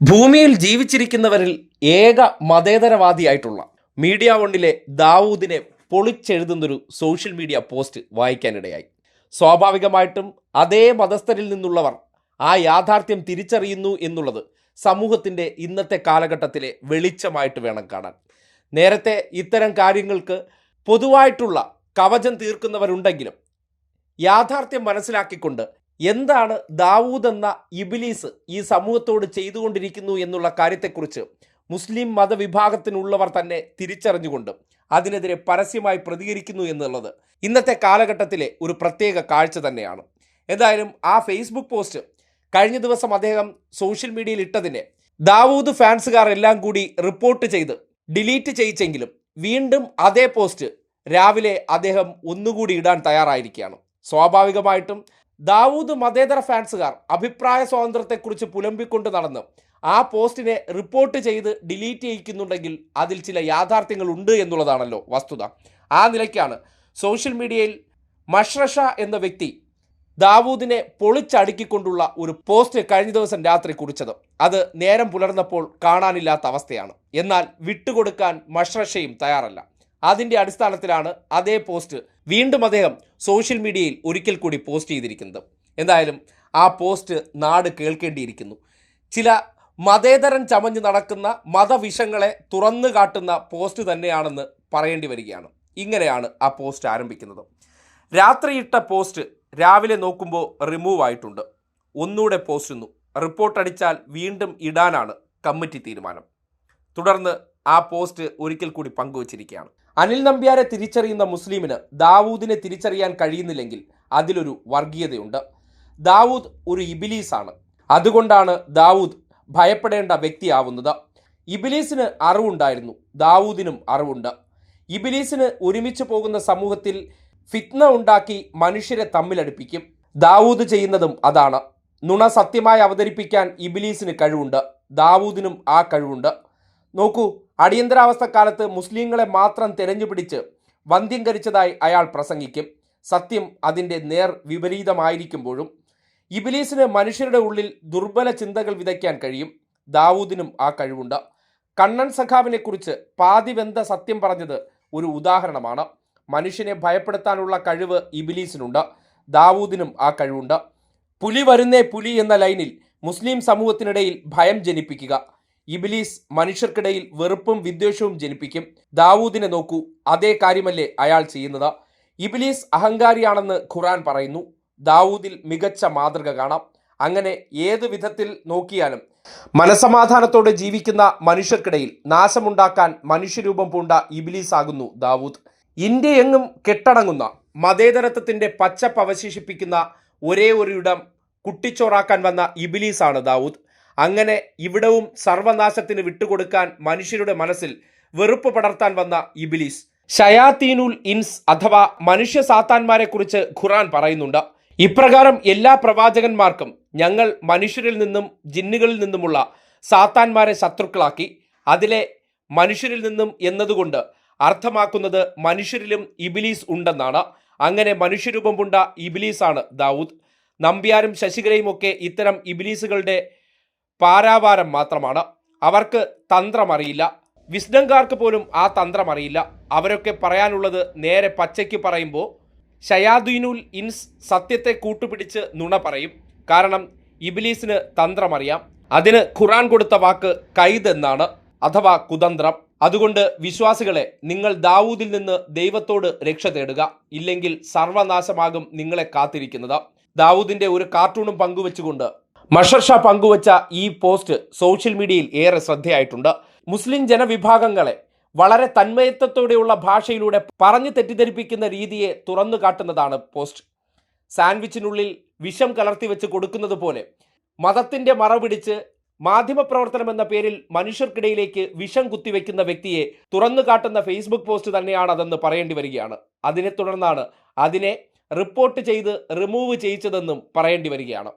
ഭൂമിയിൽ ജീവിച്ചിരിക്കുന്നവരിൽ ഏക മതേതരവാദിയായിട്ടുള്ള മീഡിയ വണ്ണിലെ ദാവൂദിനെ പൊളിച്ചെഴുതുന്നൊരു സോഷ്യൽ മീഡിയ പോസ്റ്റ് വായിക്കാനിടയായി. സ്വാഭാവികമായിട്ടും അതേ മതസ്ഥരിൽ നിന്നുള്ളവർ ആ യാഥാർത്ഥ്യം തിരിച്ചറിയുന്നു എന്നുള്ളത് സമൂഹത്തിന്റെ ഇന്നത്തെ കാലഘട്ടത്തിലെ വെളിച്ചമായിട്ട് വേണം കാണാൻ. നേരത്തെ ഇത്തരം കാര്യങ്ങൾക്ക് പൊതുവായിട്ടുള്ള കവചം തീർക്കുന്നവരുണ്ടെങ്കിലും യാഥാർത്ഥ്യം മനസ്സിലാക്കിക്കൊണ്ട് എന്താണ് ദാവൂദ് എന്ന ഇബിലീസ് ഈ സമൂഹത്തോട് ചെയ്തുകൊണ്ടിരിക്കുന്നു എന്നുള്ള കാര്യത്തെക്കുറിച്ച് മുസ്ലിം മതവിഭാഗത്തിനുള്ളവർ തന്നെ തിരിച്ചറിഞ്ഞുകൊണ്ട് അതിനെതിരെ പരസ്യമായി പ്രതികരിക്കുന്നു എന്നുള്ളത് ഇന്നത്തെ കാലഘട്ടത്തിലെ ഒരു പ്രത്യേക കാഴ്ച തന്നെയാണ്. എന്തായാലും ആ ഫേസ്ബുക്ക് പോസ്റ്റ് കഴിഞ്ഞ ദിവസം അദ്ദേഹം സോഷ്യൽ മീഡിയയിൽ ഇട്ടതിനെ ദാവൂദ് ഫാൻസുകാർ എല്ലാം കൂടി റിപ്പോർട്ട് ചെയ്ത് ഡിലീറ്റ് ചെയ്യിച്ചെങ്കിലും വീണ്ടും അതേ പോസ്റ്റ് രാവിലെ അദ്ദേഹം ഒന്നുകൂടി ഇടാൻ തയ്യാറായിരിക്കുകയാണ്. സ്വാഭാവികമായിട്ടും ദാവൂദ് മതേതര ഫാൻസുകാർ അഭിപ്രായ സ്വാതന്ത്ര്യത്തെക്കുറിച്ച് പുലമ്പിക്കൊണ്ട് നടന്ന് ആ പോസ്റ്റിനെ റിപ്പോർട്ട് ചെയ്ത് ഡിലീറ്റ് ചെയ്യിക്കുന്നുണ്ടെങ്കിൽ അതിൽ ചില യാഥാർത്ഥ്യങ്ങളുണ്ട് എന്നുള്ളതാണല്ലോ വസ്തുത. ആ നിലയ്ക്കാണ് സോഷ്യൽ മീഡിയയിൽ മഷ്റഷ എന്ന വ്യക്തി ദാവൂദിനെ പൊളിച്ചടുക്കിക്കൊണ്ടുള്ള ഒരു പോസ്റ്റ് കഴിഞ്ഞ ദിവസം രാത്രി കുറിച്ചത്. അത് നേരം പുലർന്നപ്പോൾ കാണാനില്ലാത്ത അവസ്ഥയാണ്. എന്നാൽ വിട്ടുകൊടുക്കാൻ മഷ്റഷയും തയ്യാറല്ല. അതിന്റെ അടിസ്ഥാനത്തിലാണ് അതേ പോസ്റ്റ് വീണ്ടും അദ്ദേഹം സോഷ്യൽ മീഡിയയിൽ ഒരിക്കൽ കൂടി പോസ്റ്റ് ചെയ്തിരിക്കുന്നത്. എന്തായാലും ആ പോസ്റ്റ് നാട് കേൾക്കേണ്ടിയിരിക്കുന്നു. ചില മതേതരൻ ചമഞ്ഞ് നടക്കുന്ന മതവിഷങ്ങളെ തുറന്നു കാട്ടുന്ന പോസ്റ്റ് തന്നെയാണെന്ന് പറയേണ്ടി വരികയാണ്. ഇങ്ങനെയാണ് ആ പോസ്റ്റ് ആരംഭിക്കുന്നത്. രാത്രിയിട്ട പോസ്റ്റ് രാവിലെ നോക്കുമ്പോൾ റിമൂവ് ആയിട്ടുണ്ട്. ഒന്നുകൂടെ പോസ്റ്റുന്നു റിപ്പോർട്ട് അടിച്ചാൽ വീണ്ടും ഇടാനാണ് കമ്മിറ്റി തീരുമാനം. തുടർന്ന് ആ പോസ്റ്റ് ഒരിക്കൽ കൂടി പങ്കുവച്ചിരിക്കുകയാണ്. അനിൽ നമ്പ്യാരെ തിരിച്ചറിയുന്ന മുസ്ലിമിന് ദാവൂദിനെ തിരിച്ചറിയാൻ കഴിയുന്നില്ലെങ്കിൽ അതിലൊരു വർഗീയതയുണ്ട്. ദാവൂദ് ഒരു ഇബിലീസാണ്. അതുകൊണ്ടാണ് ദാവൂദ് ഭയപ്പെടേണ്ട വ്യക്തിയാവുന്നത്. ഇബിലീസിന് അറിവുണ്ടായിരുന്നു. ദാവൂദിനും അറിവുണ്ട്. ഇബിലീസിന് ഒരുമിച്ച് പോകുന്ന സമൂഹത്തിൽ ഫിത്ന ഉണ്ടാക്കി മനുഷ്യരെ തമ്മിലടുപ്പിക്കും. ദാവൂദ് ചെയ്യുന്നതും അതാണ്. നുണ സത്യമായി അവതരിപ്പിക്കാൻ ഇബിലീസിന് കഴിവുണ്ട്. ദാവൂദിനും ആ കഴിവുണ്ട്. നോക്കൂ അടിയന്തരാവസ്ഥക്കാലത്ത് മുസ്ലിങ്ങളെ മാത്രം തിരഞ്ഞുപിടിച്ച് വന്ധ്യംകരിച്ചതായി അയാൾ പ്രസംഗിക്കും. സത്യം അതിന്റെ നേർ വിപരീതമായിരിക്കുമ്പോഴും ഇബിലീസിന് മനുഷ്യരുടെ ഉള്ളിൽ ദുർബല ചിന്തകൾ വിതയ്ക്കാൻ കഴിയും. ദാവൂദിനും ആ കഴിവുണ്ട്. കണ്ണൻ സഖാവിനെക്കുറിച്ച് പാതിവെന്ത സത്യം പറഞ്ഞത് ഒരു ഉദാഹരണമാണ്. മനുഷ്യനെ ഭയപ്പെടുത്താനുള്ള കഴിവ് ഇബിലീസിനുണ്ട്. ദാവൂദിനും ആ കഴിവുണ്ട്. പുലി വരുന്നേ പുലി എന്ന ലൈനിൽ മുസ്ലിം സമൂഹത്തിനിടയിൽ ഭയം ജനിപ്പിക്കുക. ഇബിലീസ് മനുഷ്യർക്കിടയിൽ വെറുപ്പും വിദ്വേഷവും ജനിപ്പിക്കും. ദാവൂദിനെ നോക്കൂ അതേ കാര്യമല്ലേ അയാൾ ചെയ്യുന്നത്. ഇബിലീസ് അഹങ്കാരിയാണെന്ന് ഖുറാൻ പറയുന്നു. ദാവൂദിൽ മികച്ച മാതൃക കാണാം. അങ്ങനെ ഏത് വിധത്തിൽ നോക്കിയാലും മനസമാധാനത്തോടെ ജീവിക്കുന്ന മനുഷ്യർക്കിടയിൽ നാശമുണ്ടാക്കാൻ മനുഷ്യരൂപം പൂണ്ട ഇബിലീസ് ആകുന്നു ദാവൂദ്. ഇന്ത്യ എങ്ങും കെട്ടടങ്ങുന്ന മതേതരത്വത്തിന്റെ പച്ചപ്പ് അവശേഷിപ്പിക്കുന്ന ഒരേ ഒരു ഇടം കുട്ടിച്ചോറാക്കാൻ വന്ന ഇബിലീസാണ് ദാവൂദ്. അങ്ങനെ ഇവിടവും സർവനാശത്തിന് വിട്ടുകൊടുക്കാൻ മനുഷ്യരുടെ മനസ്സിൽ വെറുപ്പ് പടർത്താൻ വന്ന ഇബിലീസ്. ഷയാത്തീനുൽ ഇൻസ് അഥവാ മനുഷ്യ സാത്താന്മാരെ കുറിച്ച് ഖുറാൻ പറയുന്നുണ്ട്. ഇപ്രകാരം എല്ലാ പ്രവാചകന്മാർക്കും ഞങ്ങൾ മനുഷ്യരിൽ നിന്നും ജിന്നുകളിൽ നിന്നുമുള്ള സാത്താന്മാരെ ശത്രുക്കളാക്കി. അതിലെ മനുഷ്യരിൽ നിന്നും എന്നതുകൊണ്ട് അർത്ഥമാക്കുന്നത് മനുഷ്യരിലും ഇബിലീസ് ഉണ്ടെന്നാണ്. അങ്ങനെ മനുഷ്യരൂപം കൊണ്ട ഇബിലീസാണ് ദാവൂദ്. നമ്പ്യാരും ശശികരയും ഒക്കെ ഇത്തരം ഇബിലീസുകളുടെ പാരാവാരം മാത്രമാണ്. അവർക്ക് തന്ത്രമറിയില്ല. വിസ്ഡംകാർക്ക് പോലും ആ തന്ത്രമറിയില്ല. അവരൊക്കെ പറയാനുള്ളത് നേരെ പച്ചയ്ക്ക് പറയുമ്പോൾ ഷയാദീനുൽ ഇൻസ് സത്യത്തെ കൂട്ടുപിടിച്ച് നുണ പറയും. കാരണം ഇബിലീസിന് തന്ത്രമറിയാം. അതിന് ഖുറാൻ കൊടുത്ത വാക്ക് കൈദ് എന്നാണ് അഥവാ കുതന്ത്രം. അതുകൊണ്ട് വിശ്വാസികളെ നിങ്ങൾ ദാവൂദിൽ നിന്ന് ദൈവത്തോട് രക്ഷ തേടുക. ഇല്ലെങ്കിൽ സർവനാശമാകും നിങ്ങളെ കാത്തിരിക്കുന്നത്. ദാവൂദിന്റെ ഒരു കാർട്ടൂണും പങ്കുവെച്ചുകൊണ്ട് മഷർ ഷാ പങ്കുവച്ച ഈ പോസ്റ്റ് സോഷ്യൽ മീഡിയയിൽ ഏറെ ശ്രദ്ധയായിട്ടുണ്ട്. മുസ്ലിം ജനവിഭാഗങ്ങളെ വളരെ തന്മയത്വത്തോടെയുള്ള ഭാഷയിലൂടെ പറഞ്ഞു തെറ്റിദ്ധരിപ്പിക്കുന്ന രീതിയെ തുറന്നു കാട്ടുന്നതാണ് പോസ്റ്റ്. സാൻഡ്വിച്ചിനുള്ളിൽ വിഷം കലർത്തി വെച്ച് കൊടുക്കുന്നത് പോലെ മതത്തിന്റെ മറപിടിച്ച് മാധ്യമപ്രവർത്തനം എന്ന പേരിൽ മനുഷ്യർക്കിടയിലേക്ക് വിഷം കുത്തിവെക്കുന്ന വ്യക്തിയെ തുറന്നു കാട്ടുന്ന ഫേസ്ബുക്ക് പോസ്റ്റ് തന്നെയാണ് അതെന്ന് പറയേണ്ടി വരികയാണ്. അതിനെ തുടർന്നാണ് അതിനെ റിപ്പോർട്ട് ചെയ്ത് റിമൂവ് ചെയ്യിച്ചതെന്നും പറയേണ്ടി വരികയാണ്.